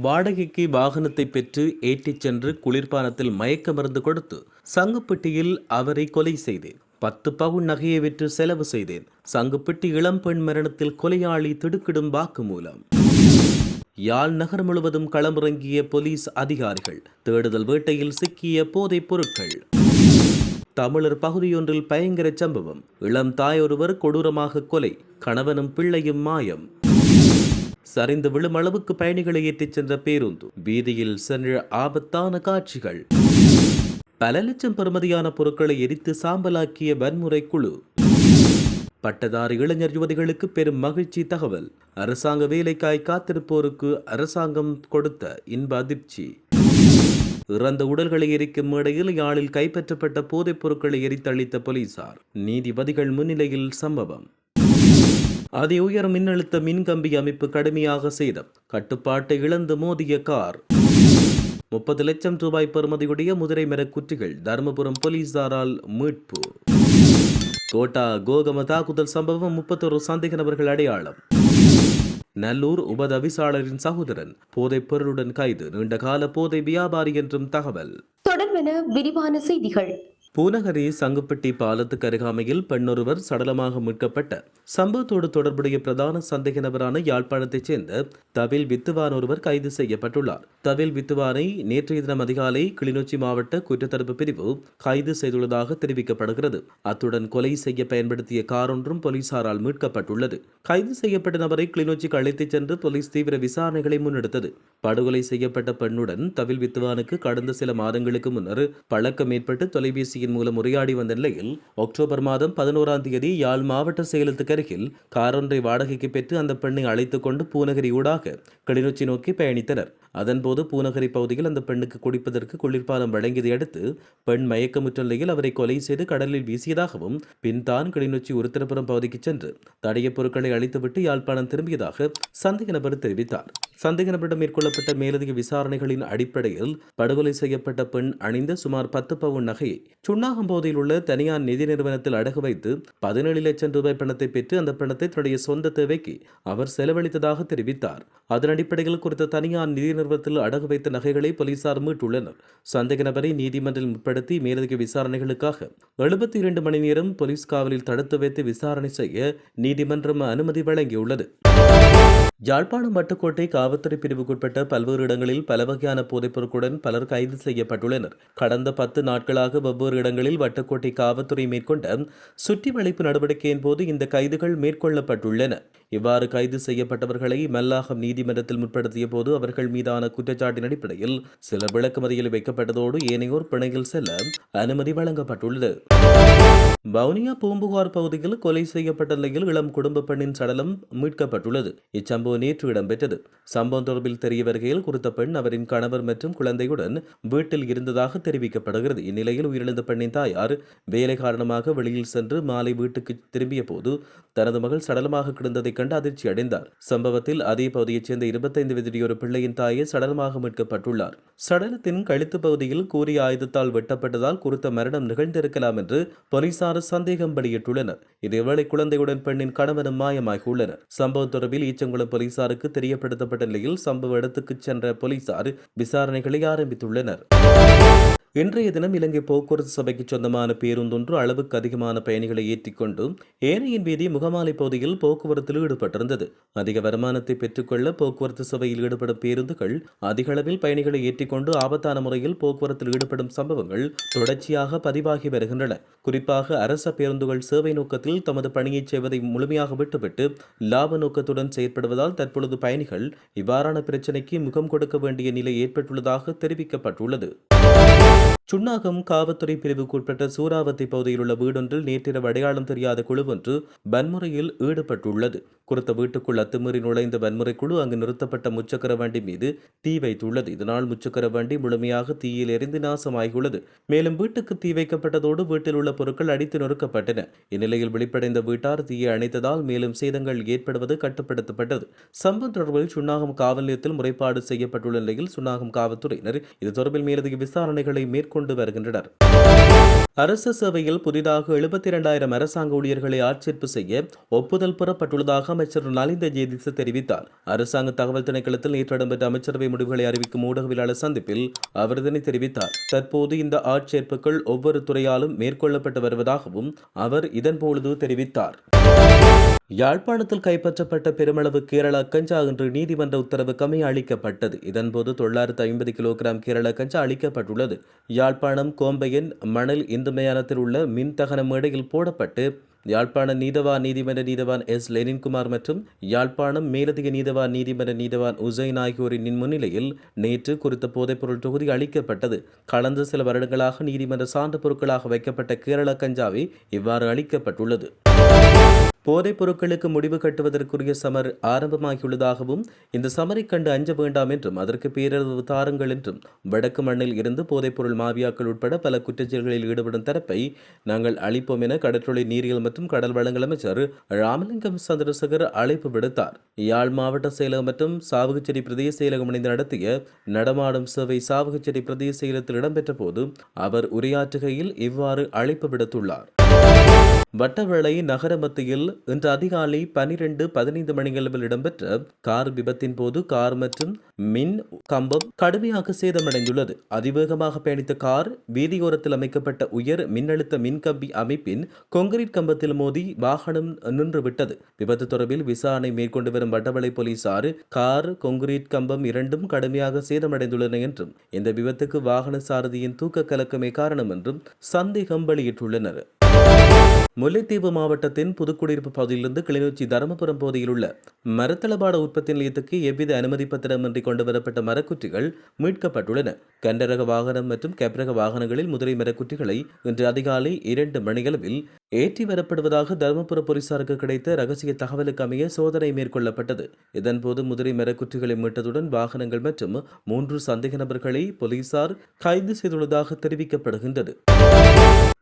வாடகைக்கு வாகனத்தை பெற்று ஏற்றிச் சென்று குளிர்பானத்தில் மயக்க மருந்து கொடுத்து சங்குப்பட்டியில் அவரை கொலை செய்தேன். பத்து பவுன் நகையை விற்று செலவு செய்தேன். சங்குப்பட்டி இளம்பெண் மரணத்தில் கொலையாளி திடுக்கிடும் வாக்குமூலம். யாழ் நகர் முழுவதும் களமிறங்கிய போலீஸ் அதிகாரிகள் தேடுதல் வேட்டையில் சிக்கிய போதைப் பொருட்கள். தமிழர் பகுதியொன்றில் பயங்கர சம்பவம். இளம் தாயொருவர் கொடூரமாக கொலை கணவனும் பிள்ளையும் மாயம். சரிந்து விழும் அளவுக்கு பயணிகளை ஏற்றிச் சென்ற பேருந்து. வீதியில் சென்ற ஆபத்தான காட்சிகள். பல லட்சம் பெறுமதியான பொருட்களை எரித்து சாம்பலாக்கிய வன்முறை குழு. பட்டதாரி இளைஞர் யுவதிகளுக்கு பெரும் மகிழ்ச்சி தகவல். அரசாங்க வேலைக்காய் காத்திருப்போருக்கு அரசாங்கம் கொடுத்த இன்ப அதிர்ச்சி. இறந்த உடல்களை எரிக்கும் மேடையில் யாழில் கைப்பற்றப்பட்ட போதைப் பொருட்களை எரித்தளித்த போலீசார். நீதிபதிகள் முன்னிலையில் சம்பவம். அதி உயர் மின்னழுத்த மின்கம்பி அமைப்பு கடுமையாக சேதம். கட்டுப்பாட்டை இழந்து மோதிய கார். முப்பது லட்சம் ரூபாய் பெறுமதியுடைய முதிரை மரக் குற்றிகள் தருமபுரம் போலீசாரால் மீட்பு. கோட்டா கோகம தாக்குதல் சம்பவம் முப்பத்தொரு சந்தேக நபர்கள் அடையாளம். நல்லூர் உபதவிசாளரின் சகோதரன் போதைப் பொருளுடன் கைது. நீண்ட கால போதை வியாபாரி என்றும் தகவல். தொடர்பென விரிவான செய்திகள். பூநகரி சங்குப்பட்டி பாலத்துக்கு அருகாமையில் பெண்ணொருவர் சடலமாக மீட்கப்பட்ட சம்பவத்தோடு தொடர்புடைய பிரதான சந்தேக நபரான யாழ்ப்பாணத்தைச் சேர்ந்த தவில் வித்துவான் ஒருவர் கைது செய்யப்பட்டுள்ளார். தவில் வித்துவானை நேற்றைய தினம் அதிகாலை கிளிநொச்சி மாவட்ட குற்றத்தடுப்பு பிரிவு கைது செய்துள்ளதாக தெரிவிக்கப்படுகிறது. அத்துடன் கொலை செய்ய பயன்படுத்திய கார் ஒன்றும் போலீசாரால் மீட்கப்பட்டுள்ளது. கைது செய்யப்பட்ட நபரை கிளிநொச்சிக்கு அழைத்துச் சென்று போலீஸ் தீவிர விசாரணைகளை முன்னெடுத்தது. படுகொலை செய்யப்பட்ட பெண்ணுடன் தவில் வித்துவானுக்கு கடந்த சில மாதங்களுக்கு முன்னர் பழக்கம் ஏற்பட்டு தொலைபேசி தொலைபேசியின் மூலம் உரையாடி வந்த நிலையில் அக்டோபர் மாதம் பதினோராம் தேதி யாழ் மாவட்ட செயலத்துக்கு அருகில் காரொன்றை வாடகைக்கு பெற்று அந்த பெண்ணை அழைத்துக் கொண்டு பூநகரி ஊடாக கிளிநொச்சி நோக்கி பயணித்தனர். அதன்போது பூநகரி பகுதியில் அந்த பெண்ணுக்கு குடிப்பதற்கு குளிர்பானம் வழங்கியதை அடுத்து பெண் மயக்கமுற்ற நிலையில் அவரை கொலை செய்து கடலில் வீசியதாகவும் பின் தான் கிளிநொச்சி உருத்திரபுரம் பகுதிக்கு சென்று தடைய பொருட்களை அழித்துவிட்டு யாழ்ப்பாணம் திரும்பியதாக சந்தேக நபர் தெரிவித்தார். சந்தேக நபரிடம் மேற்கொள்ளப்பட்ட மேலதிக விசாரணைகளின் அடிப்படையில் படுகொலை செய்யப்பட்ட பெண் அணிந்த சுமார் பத்து பவுன் நகையை சுண்ணாகம்போதையில் உள்ள தனியார் நிதி நிறுவனத்தில் அடகு வைத்து பதினேழு லட்சம் ரூபாய் பணத்தை பெற்று அந்த பணத்தை தன்னுடைய சொந்த தேவைக்கு அவர் செலவழித்ததாக தெரிவித்தார். அதன் அடிப்படையில் குறித்த தனியார் நிதி நிறுவனத்தில் அடகு வைத்த நகைகளை போலீசார் மீட்டுள்ளனர். சந்தேக நபரை நீதிமன்றில் முற்படுத்தி மேலதிக விசாரணைகளுக்காக எழுபத்தி இரண்டு மணி நேரம் போலீஸ் காவலில் தடுத்து வைத்து விசாரணை செய்ய நீதிமன்றம் அனுமதி வழங்கியுள்ளது. யாழ்ப்பாணம் வட்டுக்கோட்டை காவல்துறை பிரிவுக்குட்பட்ட பல்வேறு இடங்களில் பல வகையான போதைப்பொருட்களுடன் பலர் கைது செய்யப்பட்டுள்ளனர். கடந்த பத்து நாட்களாக வெவ்வேறு இடங்களில் வட்டுக்கோட்டை காவல்துறை மேற்கொண்ட சுற்றி வளைப்பு நடவடிக்கையின் போது இந்த கைதுகள் மேற்கொள்ளப்பட்டுள்ளன. இவ்வாறு கைது செய்யப்பட்டவர்களை மல்லாகம் நீதிமன்றத்தில் முற்படுத்திய போது அவர்கள் மீதான குற்றச்சாட்டின் அடிப்படையில் சில விளக்குமதியில் வைக்கப்பட்டதோடு ஏனையோர் பிணையில் செல்ல அனுமதி வழங்கப்பட்டுள்ளது. வவுனியா பூம்புகார் பகுதியில் கொலை செய்யப்பட்ட நிலையில் இளம் குடும்ப பெண்ணின் சடலம் மீட்கப்பட்டுள்ளது. இச்சம்பவம் நேற்று இடம்பெற்றது. சம்பவம் தொடர்பில் தெரிய வருகையில் குறித்த பெண் அவரின் கணவர் மற்றும் குழந்தையுடன் வீட்டில் இருந்ததாக தெரிவிக்கப்படுகிறது. இந்நிலையில் உயிரிழந்த பெண்ணின் தாயார் வேலை காரணமாக வெளியில் சென்று மாலை வீட்டுக்கு திரும்பிய போது தனது மகள் சடலமாக கிடந்ததைக் கண்டு அதிர்ச்சி அடைந்தார். சம்பவத்தில் அதே பகுதியைச் சேர்ந்த இருபத்தைந்து வயதுடைய பிள்ளையின் தாயை சடலமாக மீட்கப்பட்டுள்ளார். சடலத்தின் கழுத்து பகுதியில் கூறிய ஆயுதத்தால் வெட்டப்பட்டதால் குறித்த மரணம் நிகழ்ந்திருக்கலாம் என்று போலீசார் சந்தேகம் வெளியிட்டுள்ளனர். இதேவேளை குழந்தையுடன் பெண்ணின் கணவனும் மாயமாகியுள்ளனர். சம்பவம் தொடர்பில் ஈச்சங்குளம் போலீசாருக்கு தெரியப்படுத்தப்பட்ட நிலையில் சம்பவ இடத்துக்கு சென்ற போலீசார் விசாரணைகளை ஆரம்பித்துள்ளனர். இன்றைய தினம் இலங்கை போக்குவரத்து சபைக்கு சொந்தமான பேருந்தொன்று அளவுக்கு அதிகமான பயணிகளை ஏற்றிக்கொண்டு ஏனையின் வீதி முகமாலை பகுதியில் போக்குவரத்தில் ஈடுபட்டிருந்தது. அதிக வருமானத்தை பெற்றுக்கொள்ள போக்குவரத்து சபையில் ஈடுபடும் பேருந்துகள் அதிக அளவில் பயணிகளை ஏற்றிக்கொண்டு ஆபத்தான முறையில் போக்குவரத்தில் ஈடுபடும் சம்பவங்கள் தொடர்ச்சியாக பதிவாகி வருகின்றன. குறிப்பாக அரச பேருந்துகள் சேவை நோக்கத்தில் தமது பணியை செய்வதை முழுமையாக விட்டுவிட்டு லாப நோக்கத்துடன் செயற்படுவதால் தற்பொழுது பயணிகள் இவ்வாறான பிரச்சினைக்கு முகம் கொடுக்க வேண்டிய நிலை ஏற்பட்டுள்ளதாக தெரிவிக்கப்பட்டுள்ளது. சுன்னாகம் காவல்துறை பிரிவுக்குட்பட்ட சூறாவத்தி பகுதியில் உள்ள வீடொன்றில் நேற்றிரவு அடையாளம் தெரியாத குழு ஒன்று வன்முறையில் ஈடுபட்டுள்ளது. குறித்த வீட்டுக்குள் அத்துமீறி நுழைந்த வன்முறை குழு அங்கு நிறுத்தப்பட்ட முச்சக்கர வண்டி மீது தீ வைத்துள்ளது. இதனால் முச்சக்கர வண்டி முழுமையாக தீயில் எரிந்து நாசமாகியுள்ளது. மேலும் வீட்டுக்கு தீ வைக்கப்பட்டதோடு வீட்டில் உள்ள பொருட்கள் அடித்து நொறுக்கப்பட்டன. இந்நிலையில் வெளிப்படைந்த வீட்டார் தீயை அணைத்ததால் மேலும் சேதங்கள் ஏற்படுவது கட்டுப்படுத்தப்பட்டது. சம்பவம் தொடர்பில் சுன்னாகம் காவல் நிலையத்தில் முறைப்பாடு செய்யப்பட்டுள்ள நிலையில் சுன்னாகம் காவல்துறையினர் இது தொடர்பில் மேலதிக விசாரணைகளை மேற்கொண்டு வருகின்றனர். அரசு சேவையில் புதிதாக எழுபத்தி இரண்டாயிரம் அரசாங்க ஊழியர்களை ஆட்சேர்ப்பு செய்ய ஒப்புதல் பெறப்பட்டுள்ளதாக அமைச்சர் நலிந்த ஜேதிச தெரிவித்தார். அரசாங்க தகவல் திணைக்களத்தில் நேற்று இடம்பெற்ற அமைச்சரவை முடிவுகளை அறிவிக்கும் ஊடகவியலாளர் சந்திப்பில் அவர் இதனை தெரிவித்தார். தற்போது இந்த ஆட்சேர்ப்புகள் ஒவ்வொரு துறையாலும் மேற்கொள்ளப்பட்டு வருவதாகவும் அவர் இதன்பொழுது தெரிவித்தார். யாழ்ப்பாணத்தில் கைப்பற்றப்பட்ட பெருமளவு கேரளா கஞ்சா இன்று நீதிமன்ற உத்தரவுக்கமை அளிக்கப்பட்டது. இதன்போது தொள்ளாயிரத்து ஐம்பது கிலோகிராம் கேரளா கஞ்சா அளிக்கப்பட்டுள்ளது. யாழ்ப்பாணம் கோம்பையின் மணல் இந்து மயானத்தில் உள்ள மின்தகன மேடையில் போடப்பட்டு யாழ்ப்பாண நீதவான் நீதிமன்ற நீதவான் எஸ். லெனின்குமார் மற்றும் யாழ்ப்பாணம் மேலதிக நீதவான் நீதிமன்ற நீதவான் உசைன் ஆகியோரின் முன்னிலையில் நேற்று குறித்த போதைப்பொருள் தொகுதி அளிக்கப்பட்டது. கடந்த சில வருடங்களாக நீதிமன்ற சான்று பொருட்களாக வைக்கப்பட்ட கேரள கஞ்சாவை இவ்வாறு அளிக்கப்பட்டுள்ளது. போதைப் பொருட்களுக்கு முடிவு கட்டுவதற்குரிய சமர் ஆரம்பமாகியுள்ளதாகவும் இந்த சமரை கண்டு அஞ்ச வேண்டாம் என்றும் அதற்கு பேரளவு தாருங்கள் என்றும் வடக்கு மண்ணில் இருந்து போதைப்பொருள் மாவியாக்கள் உட்பட பல குற்றச்செயல்களில் ஈடுபடும் தரப்பை நாங்கள் அளிப்போம் என கடற்றொழி நீரியல் மற்றும் கடல் வளங்கள் அமைச்சர் ராமலிங்கம் சந்திரசேகர் அழைப்பு விடுத்தார். யாழ் மாவட்ட செயலகம் மற்றும் சாவகச்சேரி பிரதேச செயலகம் இணைந்து நடத்திய நடமாடும் சேவை சாவகச்சேரி பிரதேச செயலகத்தில் இடம்பெற்ற போது அவர் உரையாற்றுகையில் இவ்வாறு அழைப்பு விடுத்துள்ளார். வட்டவளை நகர மத்தியில் இன்று அதிகாலை பனிரெண்டு பதினைந்து மணியளவில் இடம்பெற்ற கார் விபத்தின் போது கார் மற்றும் மின் கம்பம் கடுமையாக சேதமடைந்துள்ளது. அதிவேகமாக பயணித்த கார் வீதியோரத்தில் அமைக்கப்பட்ட உயர் மின்னழுத்த மின்கம்பி அமைப்பின் கொங்கிரீட் கம்பத்தில் மோதி வாகனம் நின்றுவிட்டது. விபத்து தொடர்பில் விசாரணை மேற்கொண்டு வரும் வட்டவளை போலீசார் கார் கொங்கிரீட் கம்பம் இரண்டும் கடுமையாக சேதமடைந்துள்ளன என்றும் இந்த விபத்துக்கு வாகன சாரதியின் தூக்க கலக்கமே காரணம் என்றும் சந்தேகம் வெளியிட்டுள்ளனர். முல்லைத்தீவு மாவட்டத்தின் புதுக்குடியிருப்பு பகுதியிலிருந்து கிளிநொச்சி தருமபுரம் பகுதியில் உள்ள மரத்தளபாட உற்பத்தி நிலையத்துக்கு எவ்வித அனுமதி பத்திரமின்றி கொண்டு வரப்பட்ட மரக்குற்றிகள் மீட்கப்பட்டுள்ளன. கண்டரக வாகனம் மற்றும் கேப்ரக வாகனங்களில் முதிரை மரக்குற்றிகளை இன்று அதிகாலை இரண்டு மணியளவில் ஏற்றி வரப்படுவதாக தருமபுர போலீசாருக்கு கிடைத்த ரகசிய தகவலுக்கு அமைய சோதனை மேற்கொள்ளப்பட்டது. இதன்போது முதிரை மரக்குற்றிகளை மீட்டதுடன் வாகனங்கள் மற்றும் மூன்று சந்தேக நபர்களை போலீசார் கைது செய்துள்ளதாக தெரிவிக்கப்படுகின்றது.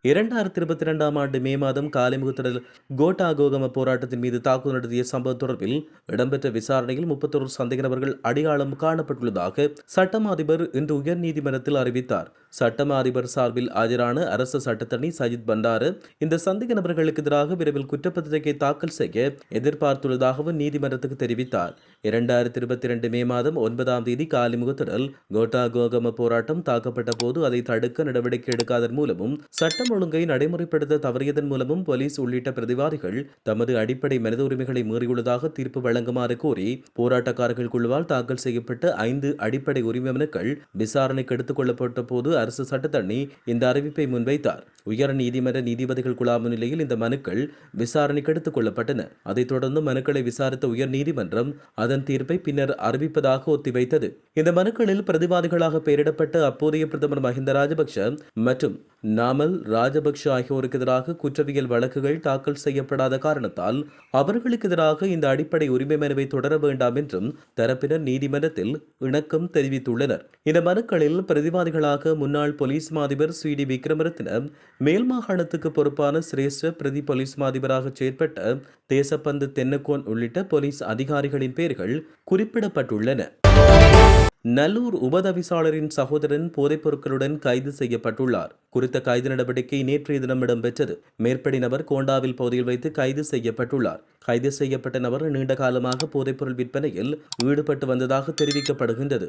இரண்டாயிரத்தி இருபத்தி ரெண்டாம் ஆண்டு மே மாதம் காலிமுகத்திடல் கோட்டா கோகம போராட்டத்தின் மீது தாக்குதல் நடத்திய சம்பவம் தொடர்பில் இடம்பெற்ற விசாரணையில் முப்பத்தொரு சந்தேக நபர்கள் அடையாளம் காணப்பட்டுள்ளதாக சட்டம் அதிபர் இன்று உயர்நீதிமன்றத்தில் அறிவித்தார். சட்டம் அதிபர் சார்பில் ஆஜரான அரசு சட்டத்தரணி சஜித் பண்டாரு இந்த சந்தேக நபர்களுக்கு எதிராக விரைவில் குற்றப்பத்திரிகை தாக்கல் செய்ய எதிர்பார்த்துள்ளதாகவும் நீதிமன்றத்துக்கு தெரிவித்தார். இரண்டாயிரத்தி இருபத்தி இரண்டு மே மாதம் ஒன்பதாம் தேதி காலிமுகத்திடல் கோட்டா கோகம போராட்டம் தாக்கப்பட்ட போது அதை தடுக்க நடவடிக்கை எடுக்காதன் மூலமும் சட்டம் ஒழுங்கை நடைமுறைப்படுத்த தவறியதன் மூலமும் போலீஸ் உள்ளிட்ட பிரதிவாதிகள் தமது அடிப்படை மனித உரிமைகளை மீறியுள்ளதாக தீர்ப்பு வழங்குமாறு கோரி போராட்டக்காரர்கள் குழுவால் தாக்கல் செய்யப்பட்ட ஐந்து அடிப்படை உரிமை மனுக்கள் விசாரணைக்கு எடுத்துக் கொள்ளப்பட்ட போது அரசு சட்டத்தரணி இந்த அறிவிப்பை முன்வைத்தார். உயர் நீதிமன்ற நீதிபதிகள் குழாம் முன்னிலையில் இந்த மனுக்கள் விசாரணைக்கு எடுத்துக் கொள்ளப்பட்டன. அதைத் தொடர்ந்து மனுக்களை விசாரித்த உயர் நீதிமன்றம் அதன் தீர்ப்பை பின்னர் அறிவிப்பதாக ஒத்திவைத்தது. இந்த மனுக்களில் பிரதிவாதிகளாக பெயரிடப்பட்ட அப்போதைய பிரதமர் மஹிந்த ராஜபக்ஷ மற்றும் நாமல் ராஜபக்ஷ ஆகியோருக்கு எதிராக குற்றவியல் வழக்குகள் தாக்கல் செய்யப்படாத காரணத்தால் அவர்களுக்கு எதிராக இந்த அடிப்படை உரிமை மனுவை தொடர வேண்டாம் என்றும் தரப்பினர் நீதிமன்றத்தில் இணக்கம் தெரிவித்துள்ளனர். இந்த மனுக்களில் பிரதிவாதிகளாக முன் முன்னாள் போலீஸ் மாதிபர் சி டி விக்ரமரத்ன மேல் மாகாணத்துக்கு பொறுப்பான சிரேஷ்ட பிரதி போலீஸ் மாதிபராக செயற்பட்ட தேசப்பந்து தென்னக்கோன் உள்ளிட்ட போலீஸ் அதிகாரிகளின் பெயர்கள் குறிப்பிடப்பட்டுள்ளன. நல்லூர் உபதவிசாளரின் சகோதரன் போதைப் பொருட்களுடன் கைது செய்யப்பட்டுள்ளார். குறித்த கைது நடவடிக்கை நேற்றைய தினம் இடம்பெற்றது. மேற்படி நபர் கோண்டாவில் பகுதியில் வைத்து கைது செய்யப்பட்டுள்ளார். கைது செய்யப்பட்ட நபர் நீண்ட காலமாக போதைப்பொருள் விற்பனையில் ஈடுபட்டு வந்ததாக தெரிவிக்கப்படுகின்றது.